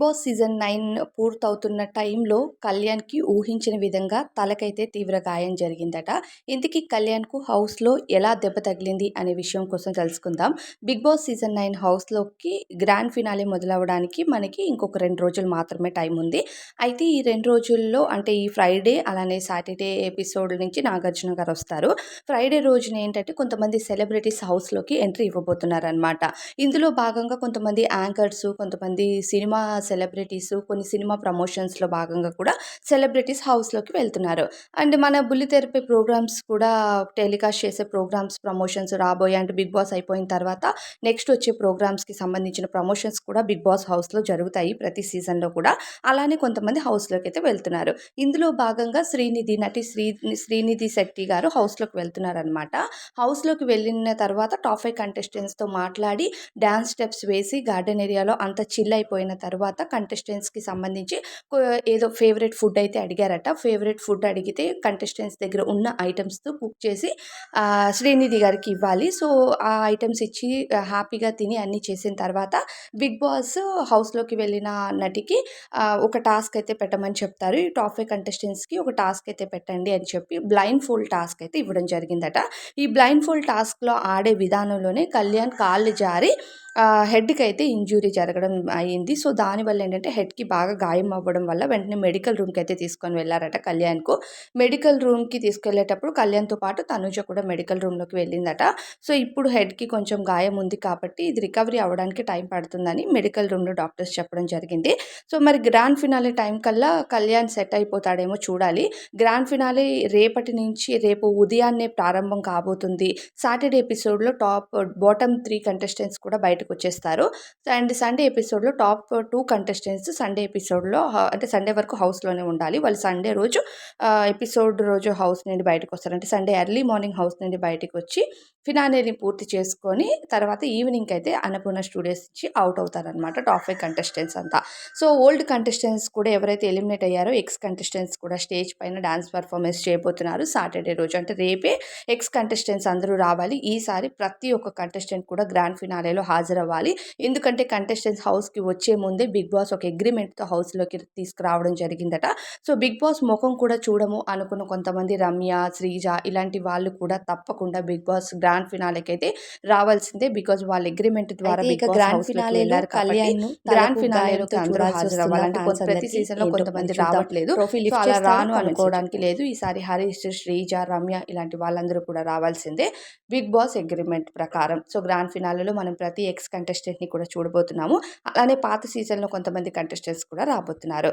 Boss season nine పూర్తవుతున్న టైంలో కళ్యాణ్కి ఊహించిన విధంగా తలకైతే తీవ్ర గాయం జరిగిందట. ఇంతకీ కళ్యాణ్కు హౌస్లో ఎలా దెబ్బ తగిలింది అనే విషయం కోసం తెలుసుకుందాం. బిగ్ బాస్ సీజన్ నైన్ హౌస్లోకి గ్రాండ్ ఫినాలే మొదలవడానికి మనకి ఇంకొక రెండు రోజులు మాత్రమే టైం ఉంది. అయితే ఈ రెండు రోజుల్లో అంటే ఈ ఫ్రైడే అలానే సాటర్డే ఎపిసోడ్ నుంచి నాగార్జున గారు వస్తారు. ఫ్రైడే రోజున ఏంటంటే కొంతమంది సెలబ్రిటీస్ హౌస్లోకి ఎంట్రీ ఇవ్వబోతున్నారనమాట ఇందులో భాగంగా కొంతమంది యాంకర్స్ కొంతమంది సినిమా సెలబ్రిటీస్ కొన్ని సినిమా ప్రమోషన్స్లో భాగంగా కూడా సెలబ్రిటీస్ హౌస్లోకి వెళ్తున్నారు. అండ్ మన బుల్లితెరపై ప్రోగ్రామ్స్ కూడా టెలికాస్ట్ చేసే ప్రోగ్రామ్స్ ప్రమోషన్స్ రాబోయే అంటే బిగ్ బాస్ అయిపోయిన తర్వాత నెక్స్ట్ వచ్చే ప్రోగ్రామ్స్కి సంబంధించిన ప్రమోషన్స్ కూడా బిగ్ బాస్ హౌస్లో జరుగుతాయి ప్రతి సీజన్లో కూడా. అలానే కొంతమంది హౌస్లోకి అయితే వెళ్తున్నారు. ఇందులో భాగంగా శ్రీనిధి నటి శ్రీ శ్రీనిధి శెట్టి గారు హౌస్లోకి వెళ్తున్నారనమాట హౌస్లోకి వెళ్ళిన తర్వాత టాప్ ఫైవ్ కంటెస్టెంట్స్తో మాట్లాడి డ్యాన్స్ స్టెప్స్ వేసి గార్డెన్ ఏరియాలో అంత చిల్ అయిపోయిన తర్వాత కంటెస్టెంట్స్కి సంబంధించి ఏదో ఫేవరెట్ ఫుడ్ అయితే అడిగారట. ఫేవరెట్ ఫుడ్ అడిగితే కంటెస్టెంట్స్ దగ్గర ఉన్న ఐటమ్స్తో కుక్ చేసి శ్రీనిధి గారికి ఇవ్వాలి. సో ఆ ఐటమ్స్ ఇచ్చి హ్యాపీగా తిని అన్నీ చేసిన తర్వాత బిగ్ బాస్ హౌస్లోకి వెళ్ళిన నటికి ఒక టాస్క్ అయితే పెట్టమని చెప్తారు. ఈ టాప్ ఫైవ్ కంటెస్టెంట్స్కి ఒక టాస్క్ అయితే పెట్టండి అని చెప్పి బ్లైండ్ ఫోల్డ్ టాస్క్ అయితే ఇవ్వడం జరిగిందట. ఈ బ్లైండ్ ఫోల్డ్ టాస్క్లో ఆడే విధానంలోనే కళ్యాణ్ కాళ్ళు జారి హెడ్కి అయితే ఇంజూరీ జరగడం అయ్యింది సో దానివల్ల ఏంటంటే హెడ్కి బాగా గాయం అవ్వడం వల్ల వెంటనే మెడికల్ రూమ్కి అయితే తీసుకొని వెళ్ళారట కళ్యాణ్కు. మెడికల్ రూమ్కి తీసుకెళ్ళేటప్పుడు కళ్యాణ్తో పాటు తనుజ కూడా మెడికల్ రూమ్లోకి వెళ్ళిందట. సో ఇప్పుడు హెడ్కి కొంచెం గాయం ఉంది కాబట్టి ఇది రికవరీ అవ్వడానికి టైం పడుతుందని మెడికల్ రూమ్లో డాక్టర్స్ చెప్పడం జరిగింది. సో మరి గ్రాండ్ ఫినాలే టైం కల్లా కళ్యాణ్ సెట్ అయిపోతాడేమో చూడాలి. గ్రాండ్ ఫినాలే రేపటి నుంచి రేపు ఉదయాన్నే ప్రారంభం కాబోతుంది. సాటర్డే ఎపిసోడ్లో టాప్ బాటమ్ త్రీ కంటెస్టెంట్స్ కూడా బయటకు వచ్చేస్తారు అండ్ సండే ఎపిసోడ్లో టాప్ టూ కంటెస్టెంట్స్ సండే ఎపిసోడ్లో అంటే సండే వరకు హౌస్లోనే ఉండాలి. వాళ్ళు సండే రోజు ఎపిసోడ్ రోజు హౌస్ నుండి బయటకు వస్తారు అంటే సండే ఎర్లీ మార్నింగ్ హౌస్ నుండి బయటకు వచ్చి ఫినానేని పూర్తి చేసుకొని తర్వాత ఈవినింగ్ అయితే అన్నపూర్ణ స్టూడియోస్ నుంచి అవుట్ అవుతారనమాట టాప్ ఫైవ్ కంటెస్టెంట్స్ అంతా. సో ఓల్డ్ కంటెస్టెంట్స్ కూడా ఎవరైతే ఎలిమినేట్ అయ్యారో ఎక్స్ కంటెస్టెంట్స్ కూడా స్టేజ్ పైన డాన్స్ పర్ఫార్మెన్స్ చేయబోతున్నారు సాటర్డే రోజు. అంటే రేపే ఎక్స్ కంటెస్టెంట్స్ అందరూ రావాలి. ఈసారి ప్రతి ఒక్క కంటెస్టెంట్ కూడా గ్రాండ్ ఫినాలేలో హాజరు హాజరవ్వాలి. ఎందుకంటే కంటెస్టెంట్స్ హౌస్కి వచ్చే ముందే బిగ్ బాస్ ఒక అగ్రిమెంట్తో హౌస్లోకి తీసుకురావడం జరిగిందట. సో బిగ్ బాస్ ముఖం కూడా చూడము అనుకున్న కొంతమంది రమ్య శ్రీజ ఇలాంటి వాళ్ళు కూడా తప్పకుండా బిగ్ బాస్ గ్రాండ్ ఫినాలేకి అయితే రావాల్సిందే బికాజ్ వాళ్ళ అగ్రిమెంట్ ద్వారా గ్రాండ్ ఫినాలేలో కళ్యాణ్ గ్రాండ్ ఫినాలేలోకి అందరూ హాజరవ్వాలి అంటే కొంత ప్రతి సీజన్లో కొంతమంది రావట్లేదు. అలా రాను అనుకోవడానికి లేదు. ఈసారి హరీష్ శ్రీజ రమ్య ఇలాంటి వాళ్ళందరూ కూడా రావాల్సిందే. బిగ్ బాస్ అగ్రిమెంట్ ప్రకారం. సో గ్రాండ్ ఫినాలలో మనం ప్రతి ఎక్స్ కంటెస్టెంట్ని కూడా చూడబోతున్నాము. అలానే పాత సీజన్లో కొంతమంది కంటెస్టెంట్స్ కూడా రాబోతున్నారు.